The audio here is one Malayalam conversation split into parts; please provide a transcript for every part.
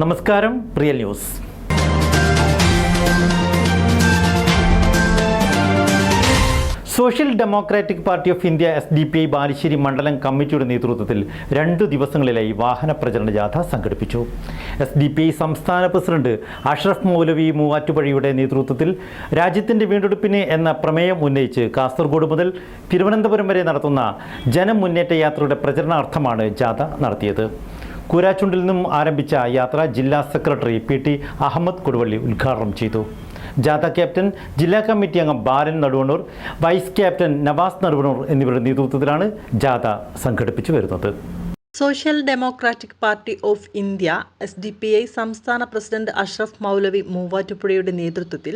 നമസ്കാരം real news. Social democratic party of India S D P I Balussery മണ്ഡലം കമ്മിറ്റിയുടെ നേതൃത്വത്തിൽ രണ്ടു ദിവസങ്ങളിലായി വാഹന പ്രചരണ ജാഥ സംഘടിപ്പിച്ചു. എസ് ഡി പി ഐ സംസ്ഥാന പ്രസിഡന്റ് അഷ്റഫ് മൗലവി മൂവാറ്റുപുഴയുടെ നേതൃത്വത്തിൽ രാജ്യത്തിന്റെ വീണ്ടെടുപ്പിന് എന്ന പ്രമേയം ഉന്നയിച്ച് കാസർഗോഡ് മുതൽ തിരുവനന്തപുരം വരെ നടത്തുന്ന ജനമുന്നേറ്റ യാത്രയുടെ പ്രചരണാർത്ഥമാണ് ജാഥ നടത്തിയത്. കൂരാച്ചുണ്ടിൽ നിന്നും ആരംഭിച്ച യാത്ര ജില്ലാ secretary P T Ahmed Koduvally ഉദ്ഘാടനം ചെയ്തു. ജാഥ ക്യാപ്റ്റൻ ജില്ലാ കമ്മിറ്റി അംഗം ബാലൻ നടുവണ്ണൂർ വൈസ് ക്യാപ്റ്റൻ നവാസ് നടുവണ്ണൂർ എന്നിവരുടെ നേതൃത്വത്തിലാണ് ജാഥ സംഘടിപ്പിച്ചു വരുന്നത്. Social democratic party of India S D P I സംസ്ഥാന പ്രസിഡന്റ് അഷ്റഫ് മൗലവി മൂവാറ്റുപുഴയുടെ നേതൃത്വത്തിൽ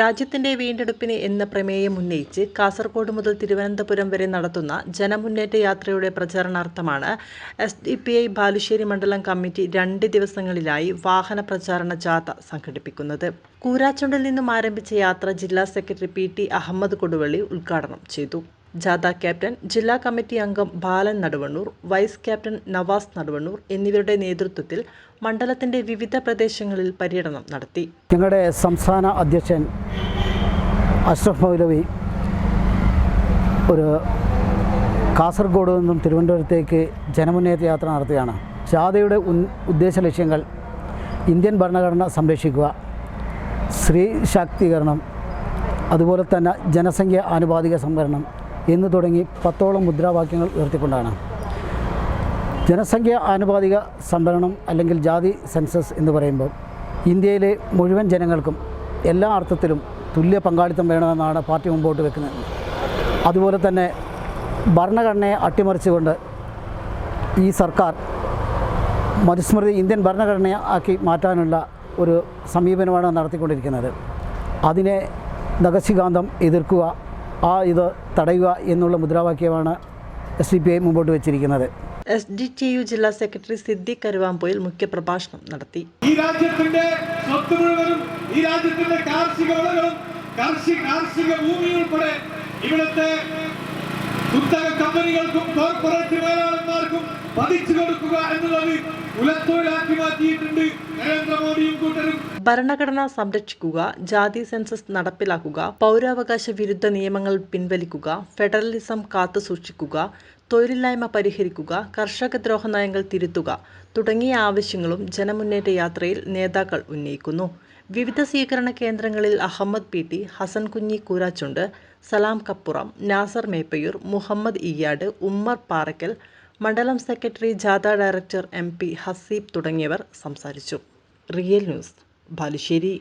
രാജ്യത്തിന്റെ വീണ്ടെടുപ്പിന് എന്ന പ്രമേയം ഉന്നയിച്ച് കാസർഗോഡ് മുതൽ തിരുവനന്തപുരം വരെ നടത്തുന്ന ജനമുന്നേറ്റ യാത്രയുടെ പ്രചാരണാർത്ഥമാണ് S D P I Balussery മണ്ഡലം കമ്മിറ്റി രണ്ട് ദിവസങ്ങളിലായി വാഹന പ്രചാരണ ജാഥ സംഘടിപ്പിക്കുന്നത്. കൂരാച്ചുണ്ടിൽ നിന്നും ആരംഭിച്ച യാത്ര ജില്ലാ secretary P T Ahmed Koduvally ഉദ്ഘാടനം ചെയ്തു. ജാഥ ക്യാപ്റ്റൻ ജില്ലാ കമ്മിറ്റി അംഗം ബാലൻ നടുവണ്ണൂർ വൈസ് ക്യാപ്റ്റൻ നവാസ് നടുവണ്ണൂർ എന്നിവരുടെ നേതൃത്വത്തിൽ മണ്ഡലത്തിന്റെ വിവിധ പ്രദേശങ്ങളിൽ പര്യടനം നടത്തി. ഞങ്ങളുടെ സംസ്ഥാന അധ്യക്ഷൻ അഷ്റഫ് മൗലവി ഒരു കാസർഗോഡ് നിന്നും തിരുവനന്തപുരത്തേക്ക് ജനമുന്നേറ്റ യാത്ര നടത്തുകയാണ്. ജാഥയുടെ ഉദ്ദേശ ലക്ഷ്യങ്ങൾ ഇന്ത്യൻ ഭരണഘടന സംരക്ഷിക്കുക സ്ത്രീ ശാക്തീകരണം അതുപോലെ തന്നെ ജനസംഖ്യ ആനുപാതിക സംവരണം എന്ന് തുടങ്ങി പത്തോളം മുദ്രാവാക്യങ്ങൾ ഉയർത്തിക്കൊണ്ടാണ്. ജനസംഖ്യ ആനുപാതിക സംവരണം അല്ലെങ്കിൽ ജാതി സെൻസസ് എന്ന് പറയുമ്പോൾ ഇന്ത്യയിലെ മുഴുവൻ ജനങ്ങൾക്കും എല്ലാ അർത്ഥത്തിലും തുല്യ പങ്കാളിത്തം വേണമെന്നാണ് പാർട്ടി മുമ്പോട്ട് വെക്കുന്നത്. അതുപോലെ തന്നെ ഭരണഘടനയെ അട്ടിമറിച്ചുകൊണ്ട് ഈ സർക്കാർ മനുസ്മൃതി ഇന്ത്യൻ ഭരണഘടനയെ ആക്കി മാറ്റാനുള്ള ഒരു സമീപനമാണ് നടത്തിക്കൊണ്ടിരിക്കുന്നത്. അതിനെ നഗശികാന്തം എതിർക്കുക ആ ഇത് തടയുക എന്നുള്ള മുദ്രാവാക്യമാണ് എസ് ഡി പി ഐ മുമ്പോട്ട് വെച്ചിരിക്കുന്നത്. എസ് ഡി ടി യു ജില്ലാ സെക്രട്ടറി സിദ്ദിഖ് കരുവാമ്പോയിൽ മുഖ്യപ്രഭാഷണം നടത്തി. ഈ രാജ്യത്തിന്റെ സ്വത്ത് മുഴുവനും ഈ രാജ്യത്തിന്റെ കാർഷിക വിളകളും കാർഷിക കാർഷിക ഭൂമി ഉൾപ്പെടെ ഇവിടുത്തെ കുത്തക കമ്പനികൾക്കും കോർപ്പറേറ്റ് മേലാളന്മാർക്കും പതിച്ചു കൊടുക്കുക എന്നുള്ളത് കുലത്തൊഴിലാക്കി മാറ്റിയിട്ടുണ്ട് നരേന്ദ്രമോദിയും കൂട്ടരും. ഭരണഘടന സംരക്ഷിക്കുക ജാതി സെൻസസ് നടപ്പിലാക്കുക പൗരാവകാശ വിരുദ്ധ നിയമങ്ങൾ പിൻവലിക്കുക ഫെഡറലിസം കാത്തുസൂക്ഷിക്കുക തൊഴിലില്ലായ്മ പരിഹരിക്കുക കർഷക ദ്രോഹ നയങ്ങൾ തിരുത്തുക തുടങ്ങിയ ആവശ്യങ്ങളും ജനമുന്നേറ്റ യാത്രയിൽ നേതാക്കൾ ഉന്നയിക്കുന്നു. വിവിധ സ്വീകരണ കേന്ദ്രങ്ങളിൽ അഹമ്മദ് പി ടി ഹസൻ കുഞ്ഞി കൂരാച്ചുണ്ട് സലാം കപ്പുറം നാസർ മേപ്പയൂർ മുഹമ്മദ് ഇയാട് ഉമ്മർ പാറക്കൽ മണ്ഡലം സെക്രട്ടറി ജാഥ ഡയറക്ടർ എം പി ഹസീബ് തുടങ്ങിയവർ സംസാരിച്ചു. Real news. ബാലുശ്ശേരി